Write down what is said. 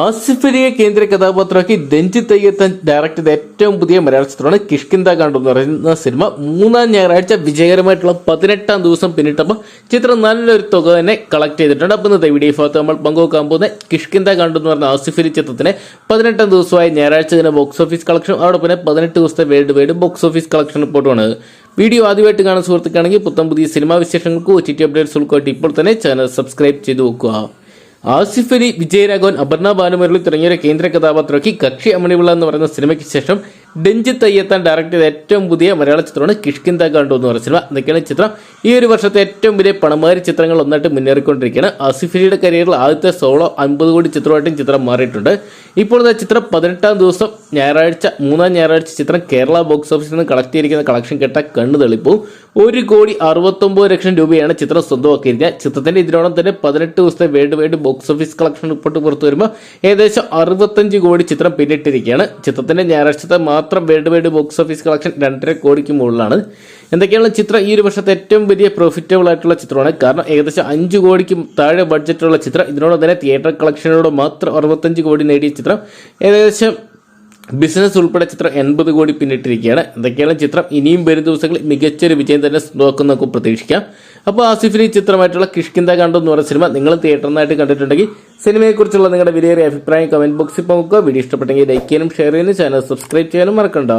ആസിഫ് അലിയെ കേന്ദ്ര കഥാപാത്രമാക്കി രഞ്ജിത്ത് അയ്യത്തൻ ഡയറക്ട് ചെയ്ത ഏറ്റവും പുതിയ മലയാള ചിത്രമാണ് കിഷ്കിന്ത കണ്ടു എന്ന് പറയുന്ന സിനിമ. മൂന്നാം ഞായറാഴ്ച വിജയകരമായിട്ടുള്ള പതിനെട്ടാം ദിവസം പിന്നിട്ടപ്പോൾ ചിത്രം നല്ലൊരു തുക തന്നെ കളക്ട് ചെയ്തിട്ടുണ്ട്. അപ്പം ഇന്നത്തെ വീഡിയോ ഭാഗത്ത് നമ്മൾ പങ്കുവെക്കാൻ പോകുന്ന കിഷ്കിന്ത കണ്ടു എന്ന് പറഞ്ഞ ആസിഫ് അലി ചിത്രത്തിന് പതിനെട്ടാം ദിവസമായ ഞായറാഴ്ച തന്നെ ബോക്സ് ഓഫീസ് കളക്ഷൻ അതോടൊപ്പം തന്നെ പതിനെട്ട് ദിവസത്തെ world wide box office collection റിപ്പോർട്ടുമാണ്. Video ആദ്യമായിട്ട് കാണുന്ന സുഹൃത്തുക്കാണെങ്കിൽ പുത്തം പുതിയ സിനിമാ വിശേഷങ്ങൾക്ക് ഒ ടി ടി അപ്ഡേറ്റ്സ് ഉൾക്കൊട്ടി ഇപ്പോൾ തന്നെ ചാനൽ സബ്സ്ക്രൈബ് ചെയ്ത് വെക്കുക. ആസിഫ് വിജയരാഘവൻ അപർണ ഭാനുമുരളി തുടങ്ങിയ കേന്ദ്ര കഥാപാത്രമാക്കി കക്ഷി അമണിവിള എന്ന് പറയുന്ന സിനിമയ്ക്ക് ശേഷം ഡെഞ്ചിത്ത് അയ്യത്താൻ ഡയറക്ട് ചെയ്ത ഏറ്റവും പുതിയ മലയാള ചിത്രമാണ് കിഷ്കിന്ത കണ്ടു എന്ന് പറഞ്ഞ സിനിമ. എന്തൊക്കെയാണ് ചിത്രം. ഈ ഒരു വർഷത്തെ ഏറ്റവും വലിയ പണമാരി ചിത്രങ്ങൾ ഒന്നായിട്ട് മുന്നേറിക്കൊണ്ടിരിക്കുകയാണ്. ആസിഫ് അലിയുടെ കരിയറിൽ ആദ്യത്തെ സോളോ അൻപത് കോടി ചിത്രമായിട്ടും ചിത്രം മാറിയിട്ടുണ്ട്. ഇപ്പോൾ ചിത്രം പതിനെട്ടാം ദിവസം ഞായറാഴ്ച മൂന്നാം ഞായറാഴ്ച ചിത്രം കേരള ബോക്സ് ഓഫീസിൽ നിന്ന് കളക്ട് ചെയ്തിരിക്കുന്ന കളക്ഷൻ കെട്ട കണ്ണു തെളിപ്പും. ഒരു കോടി അറുപത്തൊമ്പത് ലക്ഷം രൂപയാണ് ചിത്രം സ്വന്തമാക്കിയിരിക്കുക. ചിത്രത്തിന്റെ ഇതിനോടൊപ്പം തന്നെ പതിനെട്ട് ദിവസത്തെ world wide box office collection report പുറത്തു വരുമ്പോൾ ഏകദേശം അറുപത്തഞ്ച് കോടി ചിത്രം പിന്നിട്ടിരിക്കുകയാണ്. ചിത്രത്തിന്റെ ഞായറാഴ്ചത്തെ world wide box office collection രണ്ടര കോടിക്ക് മുകളിലാണ്. എന്തൊക്കെയാണ് ചിത്രം? ഈ ഒരു വർഷത്തെ ഏറ്റവും വലിയ പ്രോഫിറ്റബിൾ ആയിട്ടുള്ള ചിത്രമാണ്. കാരണം ഏകദേശം അഞ്ച് കോടിക്ക് താഴെ ബഡ്ജറ്റുള്ള ചിത്രം. ഇതിനോടൊപ്പം തന്നെ തിയേറ്റർ കളക്ഷനോട് മാത്രം അറുപത്തഞ്ച് കോടി നേടിയ ചിത്രം. ഏകദേശം ബിസിനസ് ഉൾപ്പെടെ ചിത്രം എൺപത് കോടി പിന്നിട്ടിരിക്കുകയാണ്. എന്തൊക്കെയാണ് ചിത്രം? ഇനിയും വരും ദിവസങ്ങളിൽ മികച്ചൊരു വിജയം തന്നെ നോക്കും നമുക്ക് പ്രതീക്ഷിക്കാം. അപ്പോൾ ആസിഫിന് ചിത്രമായിട്ടുള്ള കിഷ്കിന്ത കണ്ടു എന്ന് പറഞ്ഞ സിനിമ നിങ്ങൾ തിയേറ്ററിനായിട്ട് കണ്ടിട്ടുണ്ടെങ്കിൽ സിനിമയെക്കുറിച്ചുള്ള നിങ്ങളുടെ വിലയേറിയ അഭിപ്രായം കമന്റ് ബോക്സിൽ പോകുക വീഡിയോ ഇഷ്ടപ്പെട്ടെങ്കിൽ ലൈക്ക് ചെയ്യാനും ഷെയർ ചെയ്യാനും ചാനൽ സബ്സ്ക്രൈബ് ചെയ്യാനും മറക്കണ്ട.